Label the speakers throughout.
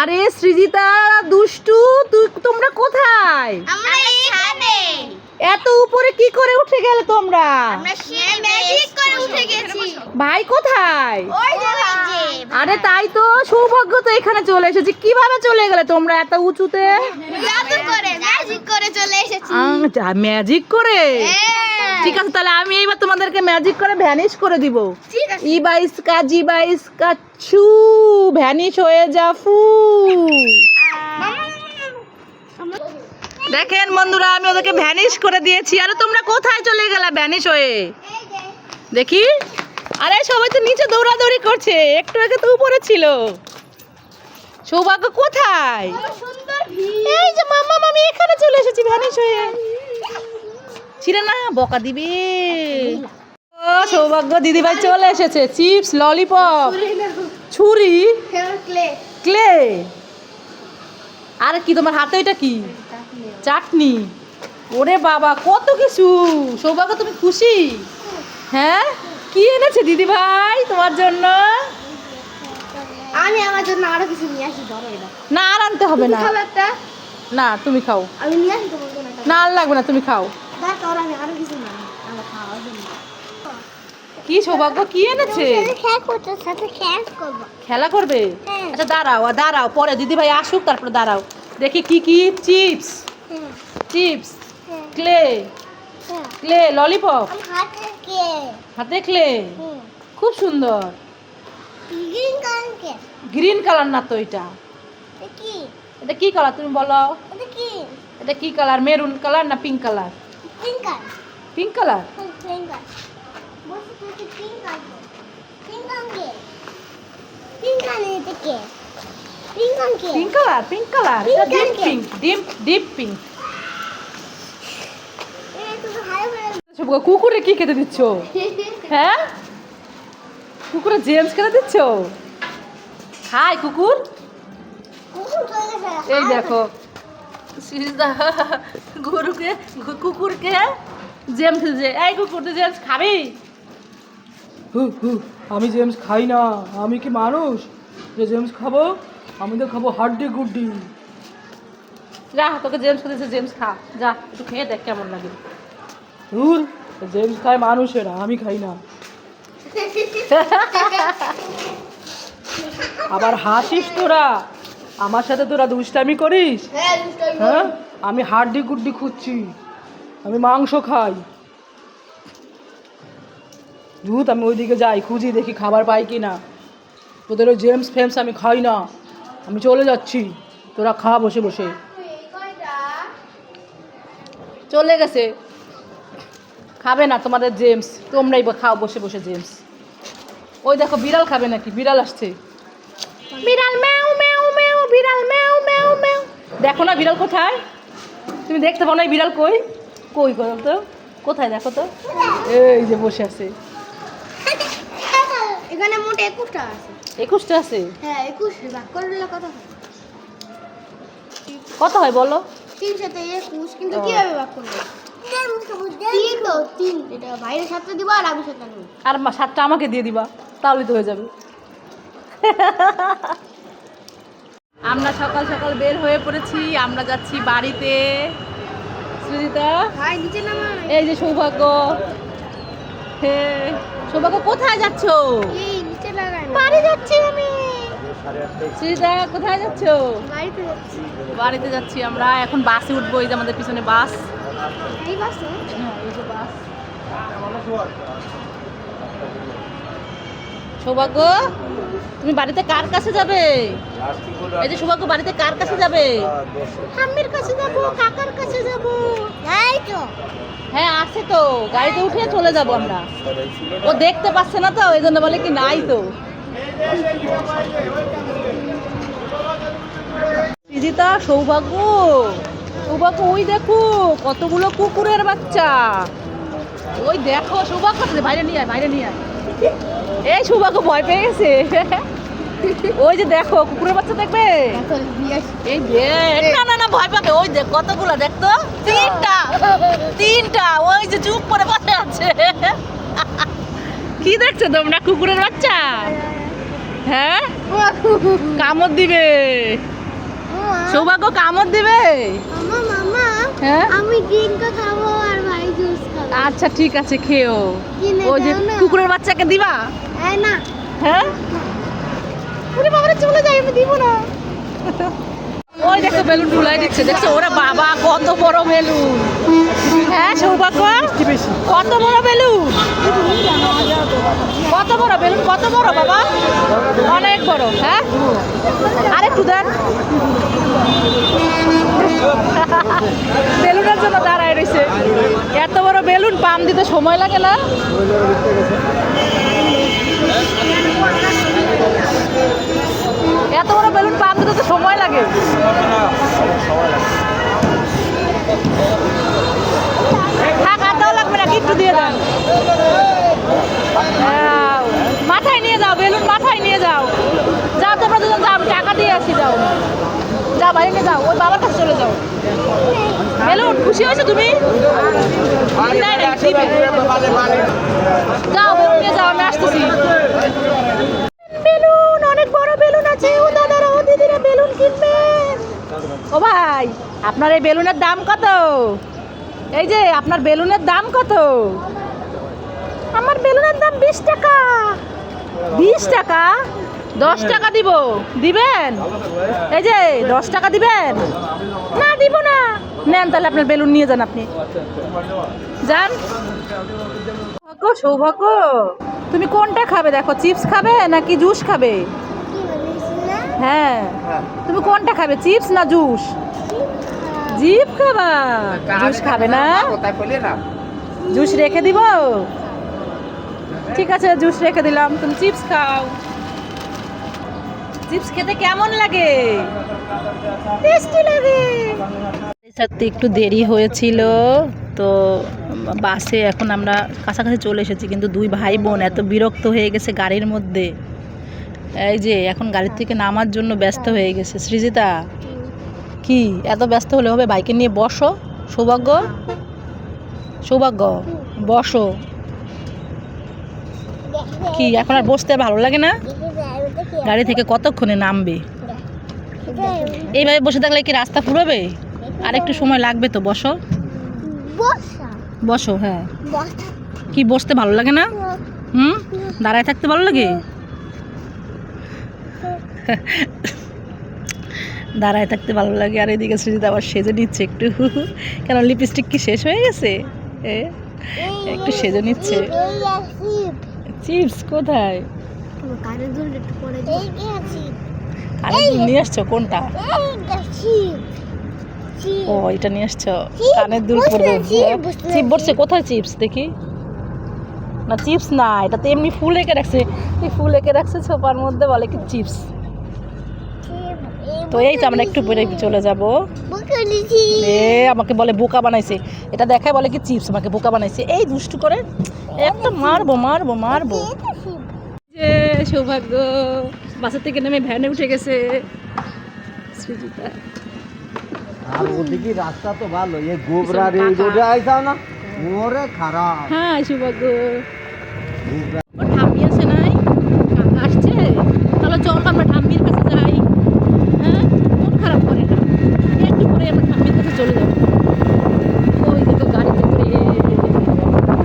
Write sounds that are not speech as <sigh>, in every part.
Speaker 1: আরে সৃজিতা দুষ্টু তুই তোমরা কোথায়?
Speaker 2: আমরা এখানে
Speaker 1: এত উপরে কি করে উঠে গেলে তোমরা?
Speaker 2: আমরা ম্যাজিক করে উঠে গেছি।
Speaker 1: ভাই কোথায়?
Speaker 2: ওই যে
Speaker 1: আরে তাই তো সৌভাগ্য তো এখানে চলে এসেছে। কীভাবে চলে গেলে তোমরা এত উঁচুতে?
Speaker 2: জাদু করে ম্যাজিক করে চলে এসেছি।
Speaker 1: ম্যাজিক করে?
Speaker 2: হ্যাঁ।
Speaker 1: ঠিক আছে তাহলে আমি এইবার তোমাদেরকে ম্যাজিক করে ভ্যানিশ করে দিব। ই বাইস কা জি বাইস কা ছু ভ্যানিশ হয়ে যা ফু। দেখেন বন্ধুরা আমি ওদেরকে ভ্যানিশ করে দিয়েছি। আরে তোমরা কোথায় চলে গেলা ভ্যানিশ হয়ে? দেখি। আরে সবাই তো নিচে দৌড়াদৌড়ি করছে একটু আগে তো উপরে ছিল। সৌভাগ্য কোথায়? এই যে মাম্মা মামি এখানে চলে এসেছি ভ্যানিশ হয়ে। ছিল না বকা দিবে। ও সৌভাগ্য দিদিভাই চলে এসেছে। চিপস ললিপপ ছুরি
Speaker 2: ক্লে।
Speaker 1: ক্লে? আর কি তোমার হাতে এটা কি? চাটনি। ওরে বাবা কত কিছু। সৌভাগ্য তুমি খুশি? হ্যাঁ? কি এনেছে দিদি ভাই তোমার জন্য?
Speaker 2: আমি আমার জন্য আরও কিছু নিয়ে আসি ধরো এটা।
Speaker 1: না আর আনতে হবে না। না তুমি খাও।
Speaker 2: আমি নিয়ে আসি তোমার জন্য
Speaker 1: না আর লাগবে না তুমি খাও। কি সৌভাগ্য? কি এনেছে? খেলা করবে?
Speaker 2: হ্যাঁ।
Speaker 1: আচ্ছা দাঁড়াও দাঁড়াও পরে দিদি ভাই আসুক তারপরে দাঁড়াও। দেখি কি কি চিপস?
Speaker 2: হ্যাঁ।
Speaker 1: Chips clay.
Speaker 2: হ্যাঁ।
Speaker 1: Clay lollipop.
Speaker 2: হাতে
Speaker 1: ক্লে। খুব সুন্দর।
Speaker 2: গ্রিন কালার
Speaker 1: না তো এটা।
Speaker 2: এটা কি?
Speaker 1: কালার তুমি বলো?
Speaker 2: কি?
Speaker 1: এটা কি কালার? মেরুন কালার না pink colour?
Speaker 2: Pink colour
Speaker 1: pink colour
Speaker 2: pink colour বসে তুই pink colour pink colour pink colour এটা কে pink colour
Speaker 1: pink colour pink colour এটা deep? Pink deep deep pink
Speaker 2: তো
Speaker 1: কুকুরে কি খেতে দিচ্ছ? <laughs> হ্যাঁ? কুকুরে জেমস খেতে দিচ্ছ? হাই কুকুর। এই দেখো। সিজদা গরুকে কুকুরকে জেমস যে এই কুকুর তুই জেমস খাবি?
Speaker 3: আমি জেমস খাই না আমি কি মানুষ? যে জেমস খাব আমি তো খাব হাড্ডি গুড্ডি।
Speaker 1: যা তোকে জেমস খেতেছে জেমস খা। যা একটু খেয়ে দেখ কেমন লাগে।
Speaker 3: দূর জেমস খায় মানুষেরা আমি খাই না। <laughs> আবার হাসিস তোরা। আমার সাথে তোরা দুষ্টামি করিস?
Speaker 2: হ্যাঁ
Speaker 3: হ্যাঁ? আমি হাড্ডি গুড্ডি খুঁজছি। আমি মাংস খাই। দুধ আমি ওইদিকে যাই খুঁজি দেখি খাবার পাই কি না তোদের ওই জেমস ফেমস আমি খাই না। আমি চলে যাচ্ছি। তোরা খা বসে বসে।
Speaker 1: চলে গেছে। খাবে না তোমাদের জেমস। তোমরাই খাও বসে বসে জেমস। ওই দেখো বিড়াল খাবে নাকি? বিড়াল আসছে। বিড়াল ম্যাও ম্যাও ম্যাও বিড়াল ম্যাও ম্যাও ম্যাও। দেখো না বিড়াল কোথায়? তুমি দেখতে পাও না বিড়াল কই? কই করো তো? কোথায় দেখো তো?
Speaker 3: এই যে বসে আছে।
Speaker 2: এখানে মোটে একুশটা আছে।
Speaker 1: একুশটা আছে?
Speaker 2: হ্যাঁ একুশ ভাগ করে দিলে কত হয়?
Speaker 1: কত হয় বলো?
Speaker 2: তিন সাথে একুশ কিন্তু। কীভাবে ভাগ করব? তিন তো তিন। এটা বাইরের সাথে দিব আর আমি নেব।
Speaker 1: আর সাতটা আমাকে দিয়ে দিবা তাহলে তো হয়ে যাবে। <laughs> আমরা সকাল সকাল বের হয়ে পড়েছি আমরা যাচ্ছি বাড়িতে। সুজিতা?
Speaker 2: ভাই নিচে নামা।
Speaker 1: এই যে সৌভাগ্য। হে সৌভাগ্য কোথায় যাচ্ছ?
Speaker 2: এই নিচে লাগাই
Speaker 1: বাড়ি যাচ্ছি আমি। সুজিতা কোথায় যাচ্ছ?
Speaker 2: বাড়িতে যাচ্ছি।
Speaker 1: বাড়িতে যাচ্ছি আমরা। এখন বাসে উঠবো এই যে আমাদের পিছনে বাস।
Speaker 2: এই বাসে
Speaker 1: হ্যাঁ, এই যে বাস। সৌভাগ্য? তুমি বাড়িতে কার কাছে যাবে? এই যে সৌভাগ্য বাড়িতে কার কাছে যাবে? আম্মির কাছে যাব কাকার কাছে যাব।
Speaker 2: এই তো।
Speaker 1: হ্যাঁ আছে তো। গাড়িতে উঠে চলে যাব আমরা। ও দেখতে পাচ্ছে না তো এই জন্য বলে কি নাই তো। সৃজিতা সৌভাগ্য। সৌভাগ্য ওই দেখো কতগুলো কুকুরের বাচ্চা। ওই দেখো সৌভাগ্য বাইরে নিয়ে আয় বাইরে নিয়ে আয়। এই সৌভাগ্য ভয় পেয়ে গেছে। ওই যে দেখো কুকুরের বাচ্চা দেখবে? এই না না না ভয় পাবে। ওই দেখ কতগুলো দেখ তো তিনটা তিনটা ওই যে চুপ করে বসে আছে। কি দেখছ তোমরা কুকুরের বাচ্চা? হ্যাঁ? কামড় দিবে। সৌভাগ্য কামড় দিবে? হ্যাঁ?
Speaker 2: আমি ড্রিঙ্ক খাব আর ভাই জুস খাব
Speaker 1: আচ্ছা ঠিক আছে খেও ওই যে কুকুরের বাচ্চাকে দিবা?
Speaker 2: না।
Speaker 1: হ্যাঁ? ওরে বাবারে চলে যাই আমি দিব না। ওই দেখো বেলুন ফুলাই দিচ্ছে। দেখছ ওরা বাবা কত বড় বেলুন। হ্যাঁ সৌভাগ্য? কত বড় বেলুন? কত বড় বেলুন? কত বড় বাবা? অনেক বড় হ্যাঁ? দেন। বেলুনের জন্য দাঁড়ায় রয়েছে। এত বড় বেলুন পাম দিতে সময় লাগে না। এত বড় বেলুন পাম দিতে তো সময় লাগে। থাক, আর লাগবে না একটু দিয়ে দাও দাও। মাথায় নিয়ে যাও বেলুন মাথায় নিয়ে যাও যাও তোমরা দুজন যাও আমি টাকা দিয়ে আসি যাও যাও বাইরে যাও ওই বাবার কাছে চলে যাও। বেলুন খুশি হয়েছো তুমি? যাও বেলুন যাও আমি আসতেছি। বেলুন অনেক বড় বেলুন আছে। ও দাদারা ও দিদিরা বেলুন কিনবে। ও ভাই আপনার এই বেলুনের দাম কত? এই যে আপনার বেলুনের দাম কত? আমার বেলুনের দাম বিশ টাকা। বিশ টাকা? দশ টাকা দিব। দিবেন? এই যে, দশ টাকা দিবেন? না, দিব না। নেন তাহলে আপনার বেলুন নিয়ে যান আপনি। যান। সৌভাগ্য সৌভাগ্য। তুমি কোনটা খাবে দেখো? চিপস খাবে নাকি জুস খাবে? হ্যাঁ। তুমি কোনটা খাবে? চিপস না জুস? জিপ খাবা। জুস খাবে না? জুস রেখে দিব? ঠিক আছে, জুস রেখে দিলাম। তুমি চিপস খাও। চিপস খেতে কেমন লাগে? টেস্টি লাগে। সাথে একটু দেরি হয়েছিল, তো বাসে এখন আমরা কাছাকাছি চলে এসেছি, কিন্তু দুই ভাই বোন এত বিরক্ত হয়ে গেছে গাড়ির মধ্যে। এই যে, এখন গাড়ির থেকে নামার জন্য ব্যস্ত হয়ে গেছে। সৃজিতা, কি? এত ব্যস্ত হলে হবে? বাইকে নিয়ে বসো। সৌভাগ্য? সৌভাগ্য? বসো। কি, এখন আর বসতে ভালো লাগে না? গাড়ি থেকে কতক্ষণে নামবে এইভাবে বসে থাকলে কি রাস্তা ফুরবে আর একটু সময় লাগবে তো বসো
Speaker 2: বসো
Speaker 1: হ্যাঁ কি বসতে ভালো লাগে না হুম দাঁড়ায় থাকতে ভালো লাগে দাঁড়ায় থাকতে ভালো লাগে আর এদিকে সৃজিত আবার সেজে নিচ্ছে একটু কেন লিপস্টিক কি শেষ হয়ে গেছে একটু সেজে নিচ্ছে চিপস কোথায়
Speaker 2: কানে দুল একটু পরে এই কি
Speaker 1: কানে দুল নিয়ে আসছো? কোনটা?
Speaker 2: এইটা চিপ চিপ
Speaker 1: ও এটা নিয়ে আসছো?
Speaker 2: চিপ,
Speaker 1: দুল পরবে। চিপ বসছে কোথায় চিপস? দেখি। না চিপস না এটা তো এমনি ফুল এঁকে রাখছে। এই ফুল এঁকে রাখছে ছোপার মধ্যে বলে কি চিপস? তো এই তো আমরা একটু পরে চলে যাব। এ আমাকে বলে বোকা বানাইছে। এটা দেখায় বলে কি চিপস? আমাকে বোকা বানাইছে। এই দুষ্টু করে। একটা মারবো মারবো মারবো। যে সৌভাগ্য বাসা থেকে নেমে ভ্যানে উঠে গেছে সৃজিতা
Speaker 4: আর ওদিকে রাস্তা তো ভালো এই গোবরা রে
Speaker 1: গোবরা
Speaker 4: রোডে না? মোরে খারাপ।
Speaker 1: হ্যাঁ সৌভাগ্য
Speaker 4: গোবরা
Speaker 1: ওর ঠাম্মি আছে নাই কাকা আসছে তাহলে চল আমরা ঠাম্মির কাছে যাই হ্যাঁ মন খারাপ করে না একটু পরে আমরা ঠাম্মির কাছে চলে যাব ওই দেখো গাড়িতে করে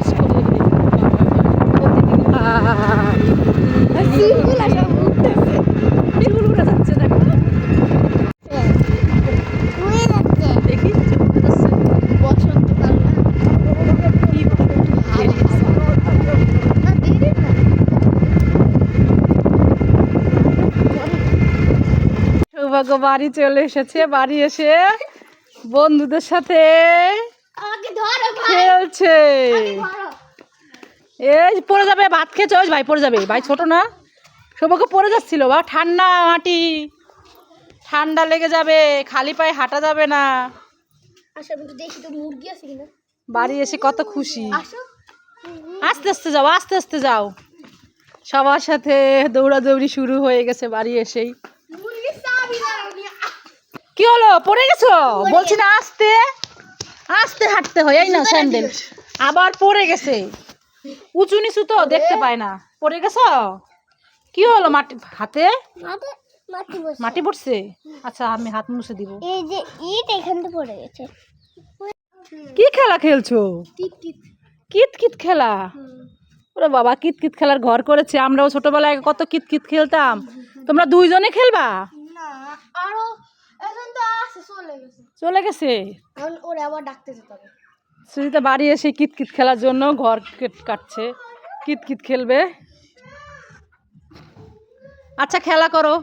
Speaker 1: ইস করে, ওদিকে ভাই,
Speaker 2: সিগুলা সব উঠতেছে
Speaker 1: বিলকুল উড়ে যাচ্ছে দেখো
Speaker 2: উড়ে যাচ্ছে
Speaker 1: দেখি যাচ্ছে।
Speaker 2: বসন্তকাল
Speaker 1: কি বেরিয়েছে।
Speaker 2: না বেরিয়ে না
Speaker 1: সৌভাগ্য বাড়ি চলে এসেছে বাড়ি এসে বন্ধুদের সাথে খেলছে। এই পড়ে যাবে ভাত খেয়েছে ওই ভাই পড়ে যাবে। ভাই ছোট না। সৌভাগ্য পড়ে যাচ্ছিল বা ঠান্ডা মাটি। ঠান্ডা লেগে যাবে খালি পায়ে হাঁটা যাবে না। বাড়ি এসে কত খুশি। আস্তে আস্তে যাও আস্তে আস্তে যাও। সবার সাথে দৌড়াদৌড়ি শুরু হয়ে গেছে বাড়ি এসেই। কি হলো? পড়ে গেছো? বলছি না আস্তে। আস্তে হাঁটতে হয় এই না স্যান্ডেল। আবার পড়ে গেছে। উঁচু নিচু তো দেখতে পায় না। পড়ে গেছো? কি হলো মাটি হাতে?
Speaker 2: মাটি মাটি
Speaker 1: পড়ছে? আচ্ছা আমি হাত মুছে দিব।
Speaker 2: এই যে ইট এখান থেকে পড়ে গেছে।
Speaker 1: কি খেলা খেলছো? কিত কিত। খেলা? ওরে বাবা কিত কিত খেলার ঘর করেছে। আমরাও ছোটবেলায় কত কিত কিত খেলতাম। তোমরা দুইজনে খেলবা?
Speaker 2: না আরও চলে গেছে।
Speaker 1: চলে গেছে?
Speaker 2: এখন ওরে আবার ডাকতে যেতে হবে।
Speaker 1: সুজিতা বাড়ি এসে কিতকিত কিত খেলার জন্য ঘর কেট- কাটছে। কিতকিত কিত খেলবে। আচ্ছা খেলা করো।